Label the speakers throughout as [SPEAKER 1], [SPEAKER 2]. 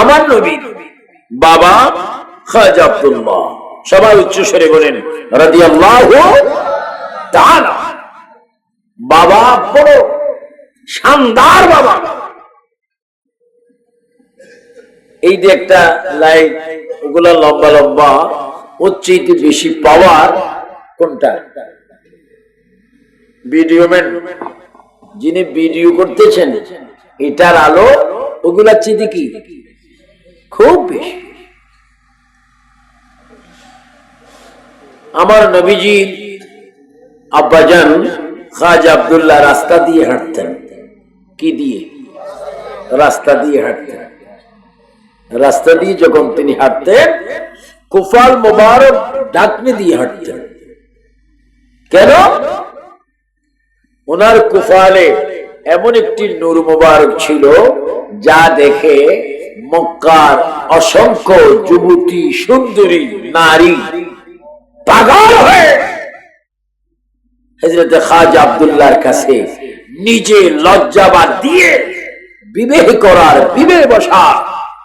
[SPEAKER 1] আমার নবী, বাবা খাজা আব্দুল্লাহ। সবাই উচ্চ স্বরে বলেন, রাদিয়াল্লাহু তাআলা। বাবা বড় শানদার বাবা। এই যে একটা লাইট, ওগুলা লম্বা লম্বা চেয়ে বেশি পাওয়ার কোনটা? ভিডিও ম্যান, যিনি ভিডিও করতেছেন, এটার আলো ওগুলা চেয়ে কি খুব বেশি। আমার নবীজির আব্বাজান খাজ আব্দুল্লাহ রাস্তা দিয়ে হাঁটতেন। কি দিয়ে? রাস্তা দিয়ে হাঁটতেন। রাস্তা দিয়ে যখন তিনি হাঁটতেন কুফাল মোবারক ডাকনে দিয়ে হাঁটতেন। কেন? ওনার কুফালে এমন একটি নূর মোবারক ছিল যা দেখে মক্কার অসংখ্য যুবতী, সুন্দরী নারী পাগল হয়ে খাজ আব্দুল্লাহর কাছে নিজে লজ্জাবাদ দিয়ে বিবেহ করার বিবেহ বসা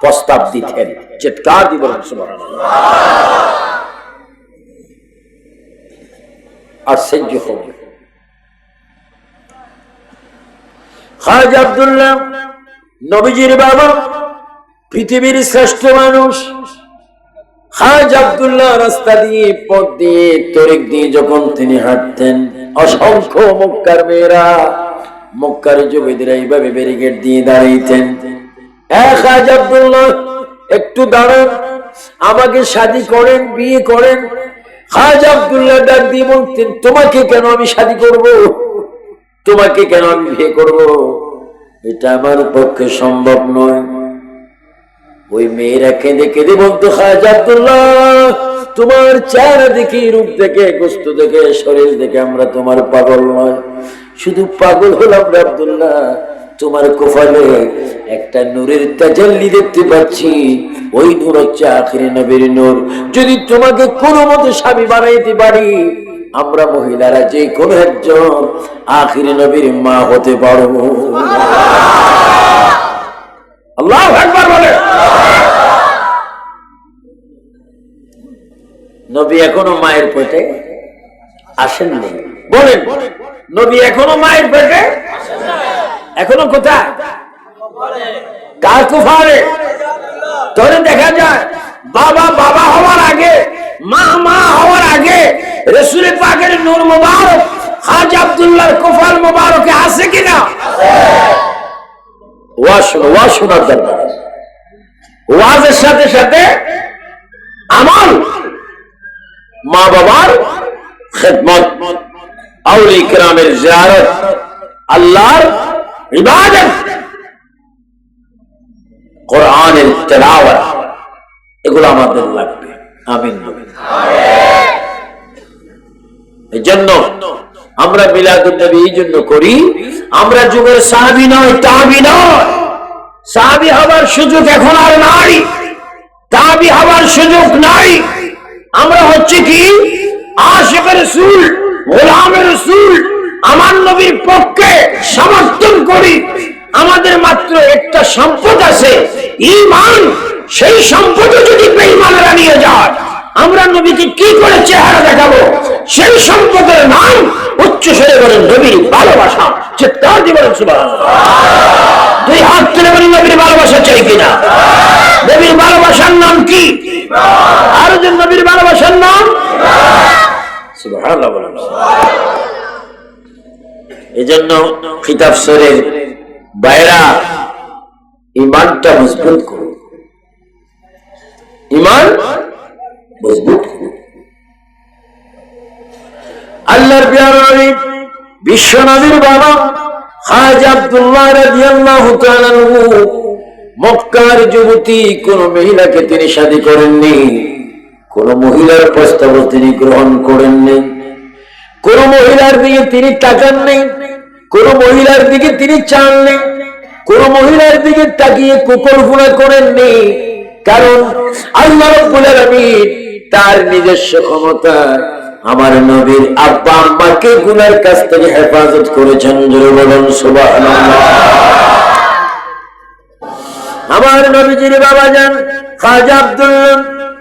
[SPEAKER 1] প্রস্তাব দিতেন। চিৎকার দিব আশ্চর্য হবে খাজ আব্দুল্লাহ, নবীজির বাবা পৃথিবীর শ্রেষ্ঠ মানুষ। খাজ আব্দুল্লাহ রাস্তা দিয়ে পথ দিয়ে তরিক দিয়ে যখন তিনি হাঁটতেন, অসংখ্য মক্কার মেয়েরা মক্কার যুবীদের এইভাবে ব্যারিকেড দিয়ে দাঁড়িয়েছেন হ্যাঁ খাজ আব্দুল্লাহ, একটু দাঁড়ান, আমাকে শাদি করেন, বিয়ে করেন। হাজ আবদুল্লাহ ডাক দিয়ে বলতেন, তোমাকে কেন আমি শাদি করব? তোমাকে কেন আমি বিয়ে করব? এটা আমার পক্ষে সম্ভব নয়। ওই মেয়েরা কেঁদে কেঁদে বলতো, খাজ আব্দুল্লাহ, তোমার চেহারা রূপ দেখে গোস্ত দেখে, শরীর দেখে আমরা তোমার পাগল নয়। শুধু পাগল হলাম রে আব্দুল্লাহ। তোমার কোফালে একটা নূরের তাজাল্লি দেখতে পাচ্ছি। ওই নূর হচ্ছে আখিরি নবীর নূর। যদি তোমাকে কোনো মতো স্বামী বানাইতে পারি, আমরা মহিলারা যে কোনো একজন আখিরি নবীর মা হতে পারব। আল্লাহ একবার বলে। নবী এখনও মায়ের পেটে আসেননি। বলেন, নবী এখনও মায়ের পেটে এখনও কোথায়? কুফারে? ধরে দেখা যায়, বাবা বাবা হওয়ার আগে, মা মা হওয়ার আগে রসুল পাকের নূর মোবারক, হাজ আব্দুল্লাহর কুফাল মোবারকে আছে কিনা? ওয়াজ শোনো ওয়াজ শোনার দরকার আছে। ওয়াজের সাথে সাথে আমল মা বাবার খেদমত আউলি ইকরামের জিয়ারত আল্লাহর ইবাদত কোরআনের তেলাওয়াত এগুলো আমাদের লাগবে। আমিন আমিন। এই জন্য আমরা মিলাদুল নবী এই জন্য করি, আমরা যুগের সাহাবি নয়, তাবি নয়। সাহাবি হবার সুযোগ এখন আর নাই। তাবি হবার সুযোগ নাই। আমরা হচ্ছে কি? আশেখের সুল গোলামের সুল আমার নবীর পক্ষে সমর্থন করি। আমাদের মাত্র একটা সম্পদ আছে ইমান সেই সম্পদ যদি বেঈমানেরা নিয়ে যায় আমরা নবীকে কি করে চেহারা দেখাবো? সেই সম্পদের নাম উচ্চ স্বরে বলেন নবীর ভালোবাসা। চিৎকার দিয়ে বলেন সুবহানাল্লাহ। দুই হাত তুলে বলেন নবীর ভালোবাসা চাই কিনা? নবীর ভালোবাসার নাম কি? আর যে নবীর ভালোবাসার নাম? এই জন্য খিতাব সরের বাইরা ইমানটা মজবুত করুন। ইমান করুন আল্লাহর নবীর বাবা হাজ আব্দুল্লাহ মক্কার যুবতী কোন মহিলাকে তিনি করেননি, কোন মহিলার প্রস্তাব তিনি গ্রহণ করেননি, কোন মহিলার দিকে তিনি তাকান নেই কোন মহিলার দিকে তিনি চান নেই কোন মহিলার দিকে তাকিয়ে কুকল্পনা করেননি। কারণ আল্লাহ তার নিজস্ব ক্ষমতা আমার নবীর আব্বা আম্মাকে গুনার কাছ থেকে হেফাজত করেছেন আমার নবীজির বাবা যান খাজা আব্দুল্লাহ,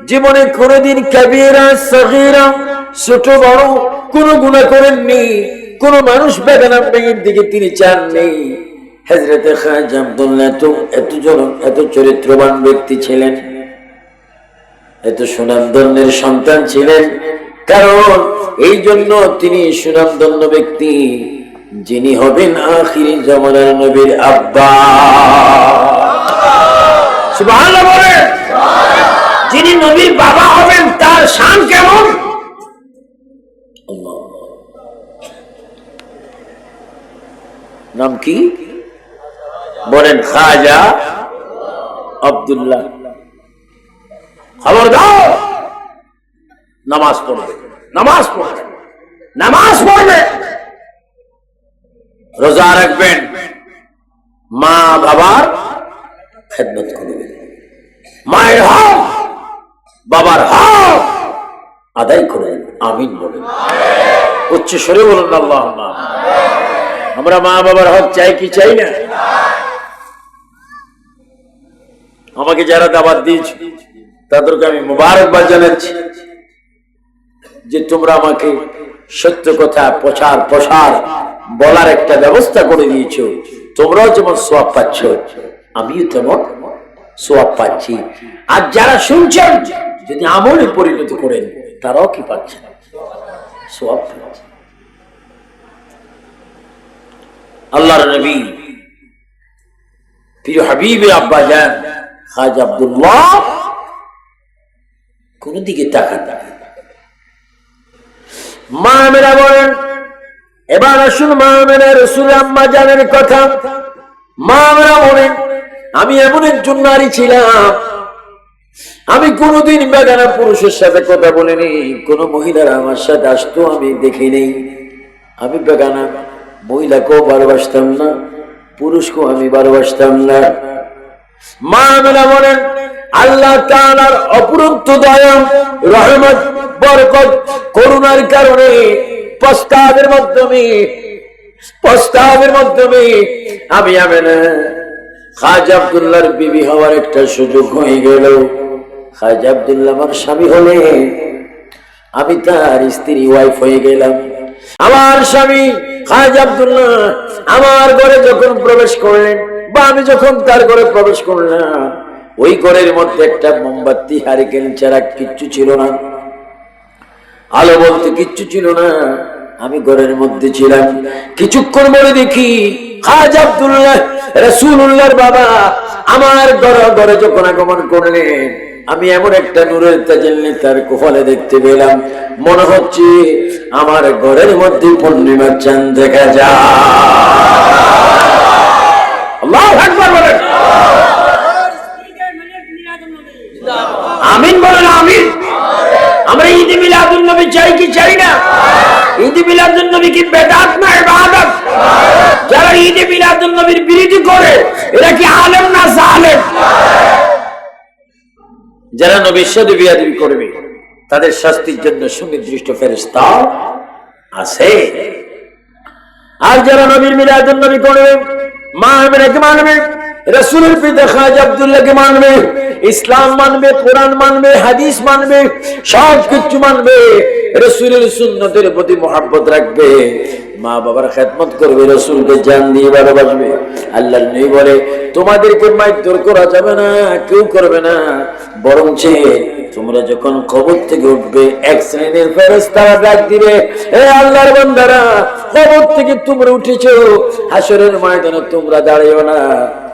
[SPEAKER 1] জীবনে কোনদিন কাবিরা, সগীরা, ছোট বড় কোন গুণা করেননি, কোন মানুষ বেদনা দিকে তিনি চান নেই হজরতে খাজা আব্দুল্লাহ এত এত এত চরিত্রবান ব্যক্তি ছিলেন, এত সুনামধন্যের সন্তান ছিলেন। কারণ এই জন্য তিনি সুনামধন্য ব্যক্তি, যিনি হবেন আখিরি জমানার নবীর আব্বা। যিনি নবীর বাবা হবেন, তার শান কেমন? নাম কি? বলেন খাজা আব্দুল্লাহ। খবর দাও নামাজ পড়বে। নামাজ পড়বে। নামাজ পড়বে। রোজা রাখবেন। মা বাবার খেদমত করবেন। মায়ের হক, বাবার হক আদায় করবেন। আমিন বলেন। উচ্চ স্বরে বলুন আল্লাহ আমরা মা বাবার হক চাই কি চাই না? আমাকে যারা দাবাত দিয়েছে, তাদেরকে আমি মুবারকবাদ জানাচ্ছি যে তোমরা আমাকে সত্য কথা, প্রচার, প্রসার বলার একটা ব্যবস্থা করে দিয়েছ। তোমরাও যেমন সোয়াব পাচ্ছ, আমিও তেমন সোয়াব পাচ্ছি। আর যারা শুনছেন, যদি আমলে পরিণত করেন, তারাও কি পাচ্ছেন সোয়াব পাচ্ছে। আল্লাহর নবী, প্রিয় হাবিবে আব্বা যান খাজ আব্দুল্লাহ কোন দিকে তাকান মা মেরা বলেন, এবার আসুন মা মেরা রসুল আম্মা জানের কথা। মা মেরা বলেন, আমি এমন একজন নারী ছিলাম, আমি কোনোদিন বেগানা পুরুষের সাথে কথা বলিনি, কোন মহিলারা আমার সাথে আসতো আমি দেখি নেই। আমি বেগানা মহিলাকেও ভালোবাসতাম না, পুরুষকেও আমি ভালোবাসতাম না। বিবি হওয়ার একটা সুযোগ হয়ে গেল। খাজ আব্দুল্লাহ আমার স্বামী হলে আমি তার স্ত্রী ওয়াইফ হয়ে গেলাম। আমার স্বামী খাজ আব্দুল্লাহ আমার ঘরে যখন প্রবেশ করলেন বা আমি যখন তার ঘরে প্রবেশ করলাম, ওই ঘরের মধ্যে একটা মোমবাতি, হারিকেন ছাড়া কিচ্ছু ছিল না। আলো বলতে কিচ্ছু ছিল না। আমি ঘরের মধ্যে ছিলাম। কিছুক্ষণ পরে দেখি খাজ আব্দুল্লাহ রসুল্লাহর বাবা আমার ঘর, ঘরে যখন আগমন করলেন, আমি এমন একটা নূরের তাজাল্লি তার কোফলে দেখতে পেলাম। মনে হচ্ছে আমার ঘরের মধ্যে পূর্ণিমার চাঁদ দেখা যায়। আল্লাহু বলেন আমিন বলেন আমিন। আমরা ঈদ মিলাদুল নবী চাই কি চাই না? ঈদ মিলাদুল নবী কি বেদাত না ইবাদত? যারা ঈদ মিলাদুল নবীর বিরোধী করে, এরা কি আলেম না জালেম? যারা নবীর সাথে বিয়াদবি করবে, তাদের শাস্তির জন্য সুনির্দিষ্ট ফেরেশতা আছে। আর যারা নবীর মিলাদুল নবী করবে আমিনাকে মানবে? রসুলের পিতা মানবে, ইসলাম মানবে মানবে, হাদিস মানবে কিছু মানবে। রসুলের সুন্নতের প্রতি মহাব্বত রাখবে। মা বাবার খেদমত করবে, রসুলকে জান দিয়ে ভালোবাসবে। আল্লাহ নেই বলে, তোমাদেরকে মাইদুর করা যাবে না, কেউ করবে না। বরং তোমরা যখন কবর থেকে উঠবে, এক শ্রেণির ফেরেস্তারা ডাক দিবে, এ আল্লাহর বান্দারা, কবর থেকে তোমরা উঠেছ। হাসরের ময়দানে তোমরা দাঁড়িয়েও না।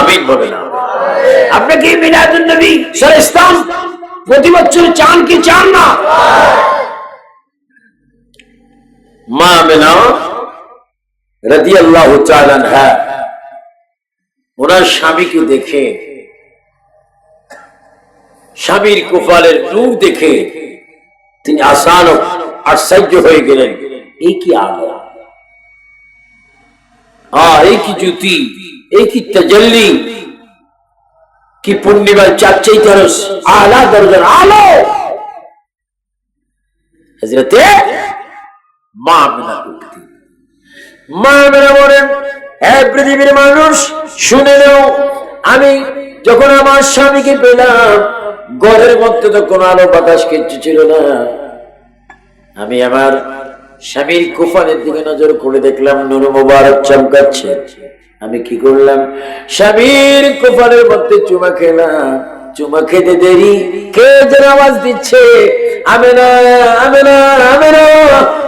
[SPEAKER 1] আমিন বলে না। আপনি কি মিলাদুন নবী ইসলাম? প্রতি বছর চান কি চান না? মা মিনা তাআলা আনহা ওনার স্বামীকে দেখে স্বামীর কোপালের নূর দেখে তিনি আসান আশ্চর্য হয়ে গেলেন। এই কি আলো? হ্যাঁ এই কি জ্যোতি? এই কি তাজল্লি? কি পূর্ণিমার চারচেই তেরস আলা দরজার আলো! হজরতে মা উঠতি। মা মেরা বলেন হ্যাঁ পৃথিবীর মানুষ, শুনে নাও, আমি যখন আমার স্বামীকে পেলাম, ঘরের মধ্যে তো কোনো আলো বাতাস কিচ্ছু ছিল না। আমি আমার স্বামীর কুফানের দিকে নজর করে দেখলাম, নুর মোবারক চমকাচ্ছে। আমি কি করলাম? স্বামীর কুফানের মধ্যে চুমা খেলাম। চুমা খেতে দেরি। কে যেন আওয়াজ দিচ্ছে? আমি না আমি না আমি না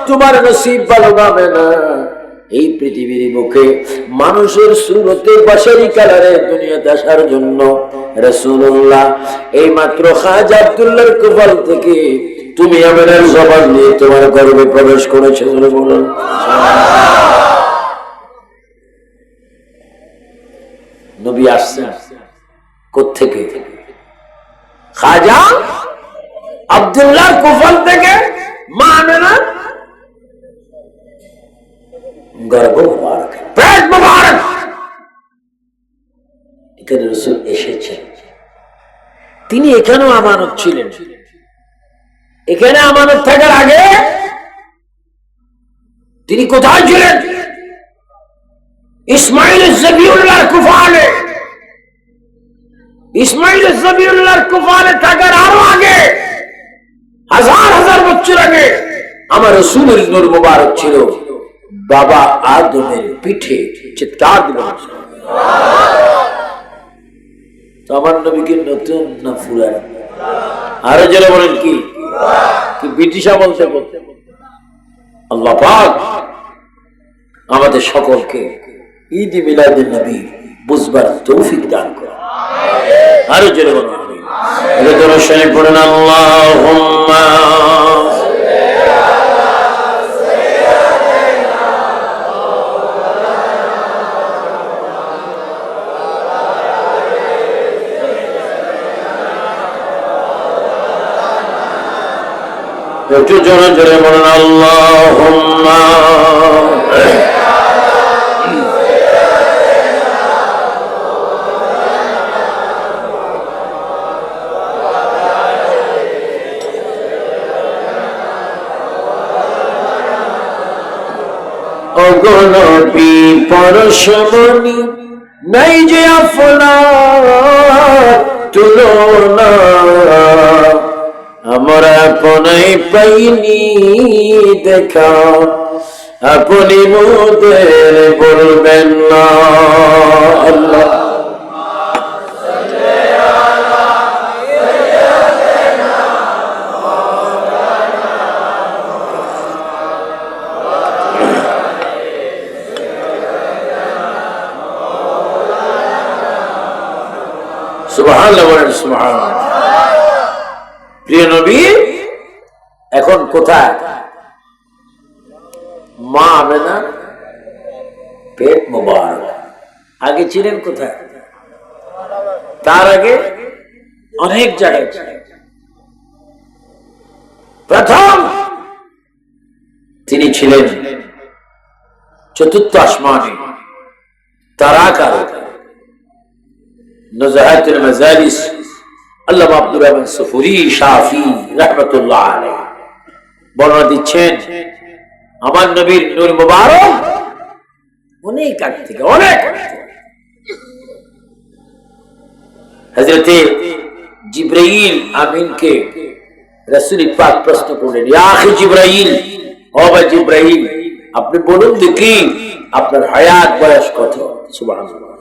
[SPEAKER 1] তোমার নসিব ভালো গাবে না। এই পৃথিবীর মুখে মানুষের সুরতে বাসারি কালারে দুনিয়াতে আসার জন্য রসুল্লাহ এই মাত্র খাজ আব্দুল্লাহর কুফাল থেকে তুমি আমার জবান নিয়ে তোমার গর্বে প্রবেশ করেছে বলুন। নবী আসছেন। কোথেকে খাজা আব্দুল্লাহ কুফল থেকে মা আমেনা গর্ব এসেছেন। তিনি এখানেও আমানত ছিলেন। এখানে আমানত থাকার আগে তিনি কোথায় ছিলেন? ইসমাইল জবিউল্লাহ কুফালে। ইসমাইল জবিউল্লাহ কুফালে থাকার আরও আগে, হাজার হাজার বছর আগে আমার রসুলের নূর মুবারক ছিল। বাবা আদমের পিঠে তো আমার নবীকে নতুন না ফুরান? আরও যারা বলেন কি? ব্রিটিশ আমল থেকে আল্লাহ পাক আমাদের সকলকে ঈদ মিলাদুল নবী বুঝবার তৌফিক দান করে। আরও জোরে বলুন জোরে জোরে বলেন আল্লাহুম্মা অগণবী পরশমণি, নাই যে আপনার তুলনা। আমরা আপনাই পাইনি দেখা, আপনি মোদের বলবেন না। আল্লাহ। এখন কোথায়? মা আমেনা, পেট আগে ছিলেন কোথায়? তার আগে অনেক জায়গায় প্রথম তিনি ছিলেন চতুর্থ আসমানে তারাকার নজাহাতুল মাজালিস আল্লাহ আব্দুর রহমান সফুরি শাফি রহমতুল্লাহ আলাইহি। বর্ণনা দিচ্ছেন, আমার নবীর নূর মুবারক অনেক আগ থেকে, অনেক। হযরতে জিব্রাইল আমিনকে রাসূল পাক প্রশ্ন করলেন, ইয়া আখি জিব্রাইল, ও ভাই জিব্রাইল, আপনি বলুন দেখি আপনার হায়াত বয়স কত? সুবহানাল্লাহ।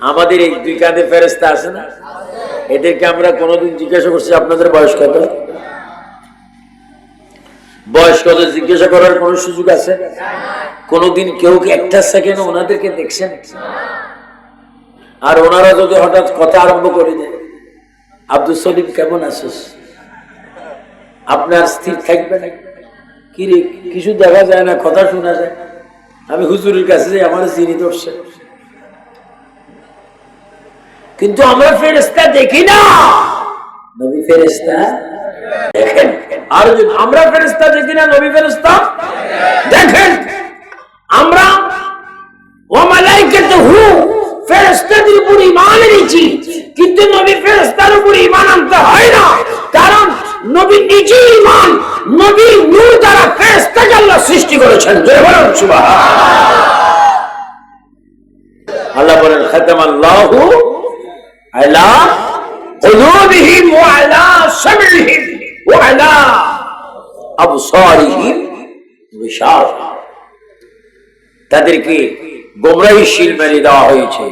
[SPEAKER 1] আমাদের এই দুই কাঁধে ফেরেস্তা আছে না? এদেরকে আমরা কোনোদিন জিজ্ঞাসা করছি, আপনাদের বয়স কত? বয়স কত জিজ্ঞাসা করার কোন সুযোগ আছে? কোনোদিন কেউ একটা সেকেন্ড ওনাদেরকে দেখছেন? আর ওনারা যদি হঠাৎ কথা আরম্ভ করে দেয়, আব্দুল সলিম, কেমন আছিস? আপনার স্থির থাকবে না? কি রে, কিছু দেখা যায় না, কথা শোনা যায়? আমি হুজুরের কাছে যাই, আমার চিনি ধরছে। কিন্তু আমরা ফেরেস্তা দেখি না। নবী ফেরেস্তা দেখেন। আর যদি আমরা ফেরেস্তা দেখি না নবী ফেরেস্তা দেখেন। আমরা ও মালাইকাতে হু ফেরেশতাদের উপর ঈমান এনেছি। কিন্তু নবী উপর আনতে হয় না। কারণ নবী নিজে ঈমান নবী নূর দ্বারা ফেরেশতাকে আল্লাহ সৃষ্টি করেছেন। জয় বলুন সুবহান আল্লাহ বলেন আল্লাহু আলা قلوبهم وعلى سمعهم وعلى أبصارهم غشاوة তাদেরকে গোমরাহিশীল মেনে দেওয়া হয়েছে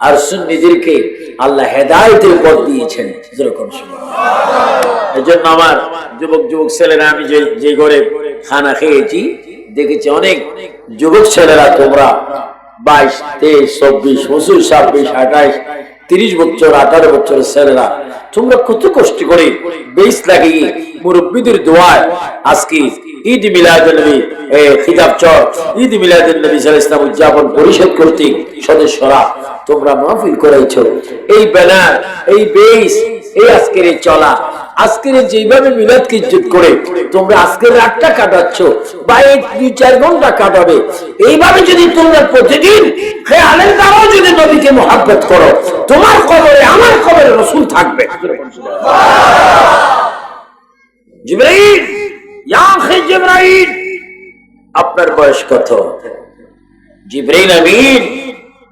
[SPEAKER 1] আর সুন্নিদেরকে আল্লাহ হেদায়তের পথ দিয়েছেন যেরকম এই জন্য আমার যুবক যুবক ছেলেরা আমি যে যে ঘরে খানা খেয়েছি দেখেছি অনেক যুবক ছেলেরা তোমরা বাইশ তেইশ চব্বিশ পঁচিশ ছাব্বিশ আঠাইশ তিরিশ বছর, আঠারো বছরের ছেলেরা। তোমরা কত কষ্ট করে বেশ লাগিয়ে মুরব্বীদের দোয়ায় আজকে ঈদ মিলাদুল নবী খিতাব চর ঈদ মিলাদুল নবী সাল্লাল্লাহু আলাইহি উদযাপন পরিষদ কর্তৃক সদস্যরা, তোমরা মাহফিল করেছ এই ব্যানার, এই বেশ, এই আজকের এই চলা আজকের যেভাবে মিলাদকে ইজ্জত করে তোমরা আজকের রাতটা কাটাচ্ছ বা এই দুই চার ঘণ্টা কাটাবে, এইভাবে যদি তোমরা প্রতিদিন খেয়ালের দ্বারাও যদি নবীকে মহাব্বত করো, তোমার কবরে আমার কবরে রসুল থাকবে। জিব্রাইল, ইয়া আখি জিব্রাইল, আপনার বয়স কত? জিব্রাইল আমিন,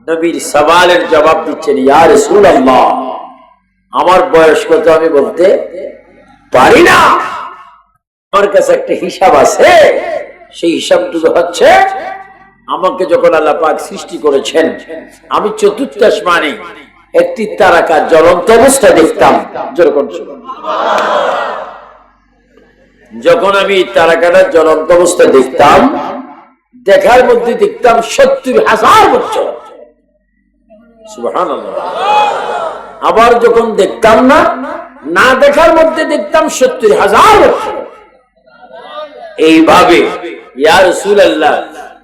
[SPEAKER 1] নবীর সওয়ালের জবাব দিচ্ছেন, ইয়া রাসূলুল্লাহ। আমার বয়স কত আমি বলতে পারি না। আমার কাছে একটা হিসাব আছে। সেই হিসাবটুকু হচ্ছে, আমাকে যখন আল্লাহ পাক সৃষ্টি করেছেন, আমি চতুর্থ মানে একটি তারাকা জ্বলন্ত অবস্থা দেখতাম, যেরকম যখন আমি তারাকাটা জ্বলন্ত অবস্থা দেখতাম, দেখার মধ্যে দেখতাম সত্তর হাজার বছর। সুবহানাল্লাহ। আবার যখন দেখতাম না না দেখার মধ্যে দেখতাম সত্তর হাজার এইভাবে, ইয়া রাসূলুল্লাহ,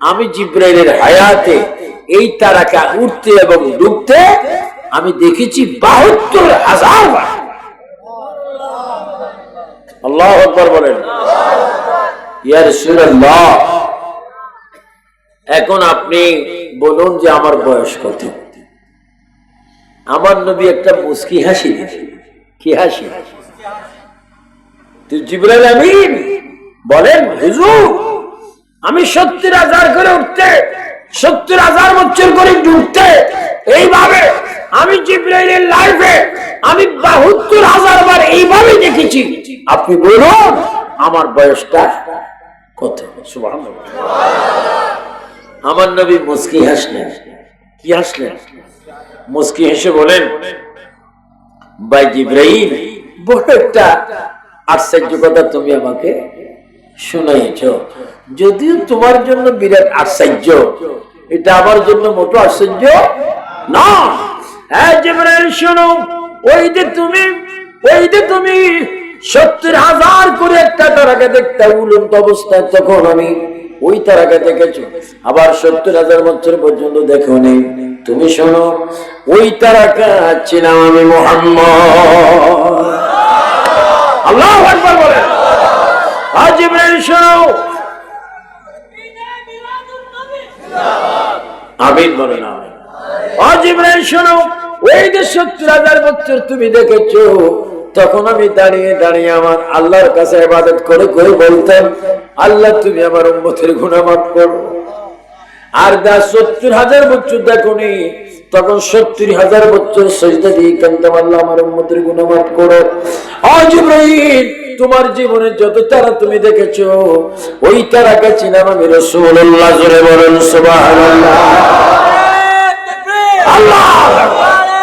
[SPEAKER 1] আমি জিব্রাইলের হায়াতে এই তারাকা উঠতে এবং ডুবতে আমি দেখেছি বাহাত্তর হাজার আল্লাহ আকবর বলেন। ইয়া রাসূলুল্লাহ, এখন আপনি বলুন যে আমার বয়স কত? আমার নবী একটা মুসকি হাসি কি হাসি? আমিন? বলেন, হুজুর, আমি সত্তর হাজার করে উঠতে, সত্তর হাজার বছর করে ডুবতে, এইভাবে আমি জিব্রাইলের লাইফে আমি বাহাত্তর হাজার বার এইভাবে দেখেছি। আপনি বলুন, আমার বয়সটা কত? আমার নবী মুস্কি হাসলেন। কি হাসলেন? মুস্কি হেসে বলেন, ভাই জিব্রাইল বড় একটা আশ্চর্য কথা তুমি আমাকে শুনাইছ। যদিও তোমার জন্য বিরাট আশ্চর্য, এটা আমার জন্য মোটো আশ্চর্য না হ্যাঁ জিব্রাইল, শোনো, ওই যে তুমি, ওই যে তুমি সত্তর হাজার করে একটা তারাকে দেখতে উলন্ত অবস্থায়, তখন আমি ওই তারাকে দেখেছ? আবার সত্তর হাজার বছর পর্যন্ত দেখো নেই তুমি শোনো, ওই তারাকা ছিলাম আমি মোহাম্মদ। আল্লাহ একবার বলেন। আমিন আজ শোনো, ওই যে সত্তর হাজার বছর তুমি দেখেছ তখন আমি দাঁড়িয়ে দাঁড়িয়ে আমার আল্লাহর কাছে ইবাদত করে করে বলতাম, আল্লাহ তুমি আমার উম্মতের গুনাহ মাফ করো। আর দা সত্তর হাজার বছর দেখনি, তখন সত্তর হাজার বছর সজদা দিয়ে কান্তাম আল্লাহ আমার উম্মতের গুনাহ মাফ করো। আজ ইব্রাহিম তোমার জীবনে যত তারা তুমি দেখেছ, ওই তারাকে চিনাম আমি রাসূলুল্লাহ, জোরে বলেন সুবহানাল্লাহ। আল্লাহ!